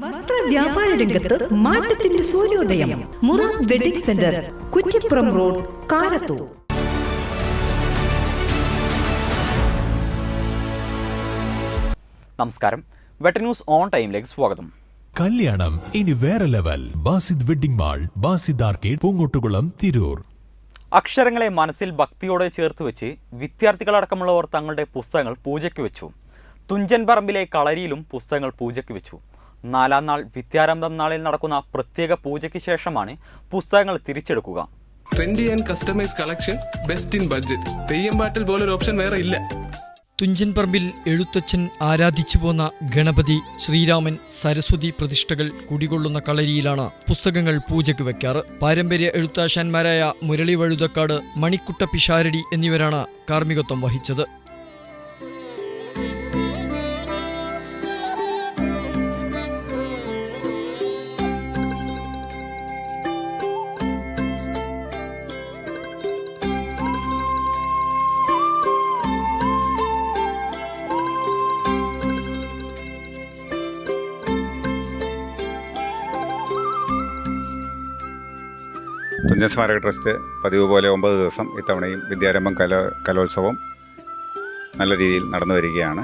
വസ്ത്ര വ്യാപാര രംഗത്ത് മാറ്റത്തിന്റെ സൂര്യോദയം. മുറ wedding centre Kuttippuram road Karathur. നമസ്കാരം. വെട്ട ന്യൂസ് ഓൺ ടൈമിലേക്ക് സ്വാഗതം. കല്യാണം ഇനി വേറെ level. Basid wedding mall Basid arcade Poonkottukulam Tirur. അക്ഷരങ്ങളെ മനസ്സിൽ ഭക്തിയോടെ ചേർത്ത് വെച്ച് വിദ്യാർത്ഥികളടക്കമുള്ളവർ തങ്ങളുടെ പുസ്തകങ്ങൾ പൂജയ്ക്ക് വെച്ചു. തുഞ്ചൻ പറമ്പിലെ കളരിയിലും പുസ്തകങ്ങൾ പൂജയ്ക്ക് വെച്ചു. നാലാം നാൾ വിദ്യാരംഭം നാളിൽ നടക്കുന്ന പ്രത്യേക പൂജയ്ക്ക് ശേഷമാണ് പുസ്തകങ്ങൾ തിരിച്ചെടുക്കുക. Trendy and customise collection best in budget Theyyam പാട്ടിൽ പോലൊരു ഓപ്ഷൻ വേറെ ഇല്ല. തുഞ്ചൻ പറമ്പിൽ എഴുത്തച്ഛൻ ആരാധിച്ചു പോന്ന ഗണപതി ശ്രീരാമൻ സരസ്വതി പ്രതിഷ്ഠകൾ കുടികൊള്ളുന്ന കളരിയിലാണ് പുസ്തകങ്ങൾ പൂജയ്ക്ക് വെക്കാറ്. പാരമ്പര്യ എഴുത്താശാന്മാരായ മുരളി വഴുതക്കാട് മണിക്കുട്ട പിഷാരടി എന്നിവരാണ് കാർമ്മികത്വം വഹിച്ചത്. തുഞ്ചൻ സ്മാരക ട്രസ്റ്റ് പതിവ് പോലെ ഒമ്പത് ദിവസം ഇത്തവണയും വിദ്യാരംഭം കല കലോത്സവം നല്ല രീതിയിൽ നടന്നു വരികയാണ്.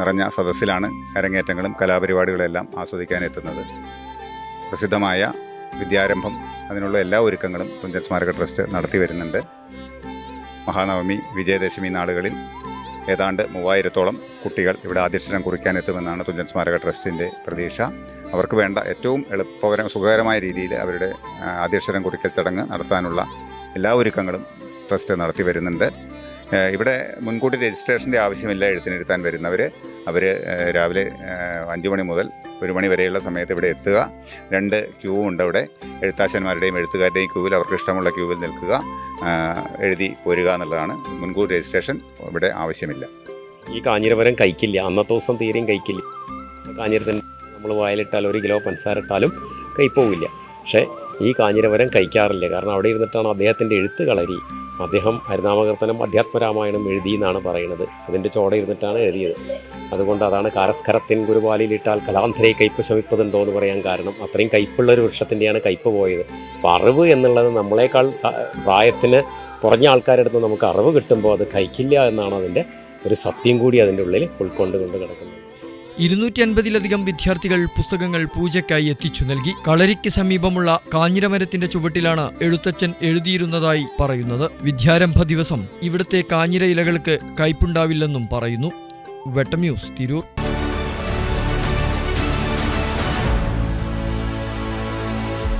നിറഞ്ഞ സദസ്സിലാണ് അരങ്ങേറ്റങ്ങളും കലാപരിപാടികളെല്ലാം ആസ്വദിക്കാൻ എത്തുന്നത്. പ്രസിദ്ധമായ വിദ്യാരംഭം അതിനുള്ള എല്ലാ ഒരുക്കങ്ങളും തുഞ്ചൻ സ്മാരക ട്രസ്റ്റ് നടത്തി വരുന്നുണ്ട്. മഹാനവമി വിജയദശമി നാളുകളിൽ ഏതാണ്ട് മൂവായിരത്തോളം കുട്ടികൾ ഇവിടെ ആദ്യക്ഷരം കുറിക്കാൻ എത്തുമെന്നാണ് തുഞ്ചൻ സ്മാരക ട്രസ്റ്റിന്റെ പ്രതീക്ഷ. അവർക്ക് വേണ്ട ഏറ്റവും എളുപ്പകരം സുഖകരമായ രീതിയിൽ അവരുടെ ആദ്യക്ഷരം കുറിക്കൽ ചടങ്ങ് നടത്താനുള്ള എല്ലാ ഒരുക്കങ്ങളും ട്രസ്റ്റ് നടത്തി വരുന്നുണ്ട്. ഇവിടെ മുൻകൂട്ടി രജിസ്ട്രേഷന്റെ ആവശ്യമില്ല എഴുത്തിനിരുത്താൻ വരുന്നവർ അവർ രാവിലെ അഞ്ച് മണി മുതൽ ഒരു മണി വരെയുള്ള സമയത്ത് ഇവിടെ എത്തുക. രണ്ട് ക്യൂ ഉണ്ട് അവിടെ. എഴുത്താശന്മാരുടെയും എഴുത്തുകാരുടെയും ക്യൂവിൽ അവർക്ക് ഇഷ്ടമുള്ള ക്യൂവിൽ നിൽക്കുക. എഴുതി പോരുക എന്നുള്ളതാണ്. മുൻകൂട്ടി രജിസ്ട്രേഷൻ ഇവിടെ ആവശ്യമില്ല. ഈ കാഞ്ഞിരമരം കഴിക്കില്ല. അന്നത്തെ ദിവസം തീരെയും കഴിക്കില്ല. കാഞ്ഞിരത്തിന് നമ്മൾ വായിലിട്ടാലും ഒരു കിലോ പഞ്ചസാര ഇട്ടാലും കൈപ്പോവില്ല പക്ഷേ ഈ കാഞ്ഞിരമരം കഴിക്കാറില്ല. കാരണം അവിടെ ഇരുന്നിട്ടാണ് അദ്ദേഹത്തിന്റെ എഴുത്ത് കളരി. അദ്ദേഹം ഹരിനാമകീർത്തനം അധ്യാത്മരാമായണം എഴുതി എന്നാണ് പറയുന്നത്. അതിന്റെ ചോട ഇരുന്നിട്ടാണ് എഴുതിയത്. അതുകൊണ്ട് അതാണ് കാരസ്കരത്തിൻ ഗുരുപാലിയിലിട്ടാൽ കലാന്ധരെ കയ്പ് ശമിപ്പതുണ്ടോ എന്ന് പറയാൻ കാരണം അത്രയും കയ്പുള്ള ഒരു വൃക്ഷത്തിന്റെയാണ് കയ്പ് പോയത്. അപ്പോൾ അറിവ് എന്നുള്ളത് നമ്മളെക്കാൾ പ്രായത്തിന് കുറഞ്ഞ ആൾക്കാരെടുത്ത് നമുക്ക് അറിവ് കിട്ടുമ്പോൾ അത് കഴിക്കില്ല എന്നാണ് അതിന്റെ ഒരു സത്യം കൂടി അതിന്റെ ഉള്ളിൽ ഉൾക്കൊണ്ടുകൊണ്ട് കിടക്കുന്നത്. ഇരുന്നൂറ്റി അൻപതിലധികം വിദ്യാർത്ഥികൾ പുസ്തകങ്ങൾ പൂജയ്ക്കായി എത്തിച്ചു നൽകി. കളരിക്ക് സമീപമുള്ള കാഞ്ഞിരമരത്തിന്റെ ചുവട്ടിലാണ് എഴുത്തച്ഛൻ എഴുതിയിരുന്നതായി പറയുന്നത്. വിദ്യാരംഭ ദിവസം. ഇവിടുത്തെ കാഞ്ഞിര ഇലകൾക്ക് കയ്പുണ്ടാവില്ലെന്നും പറയുന്നു. വെട്ടം ന്യൂസ് തിരൂർ.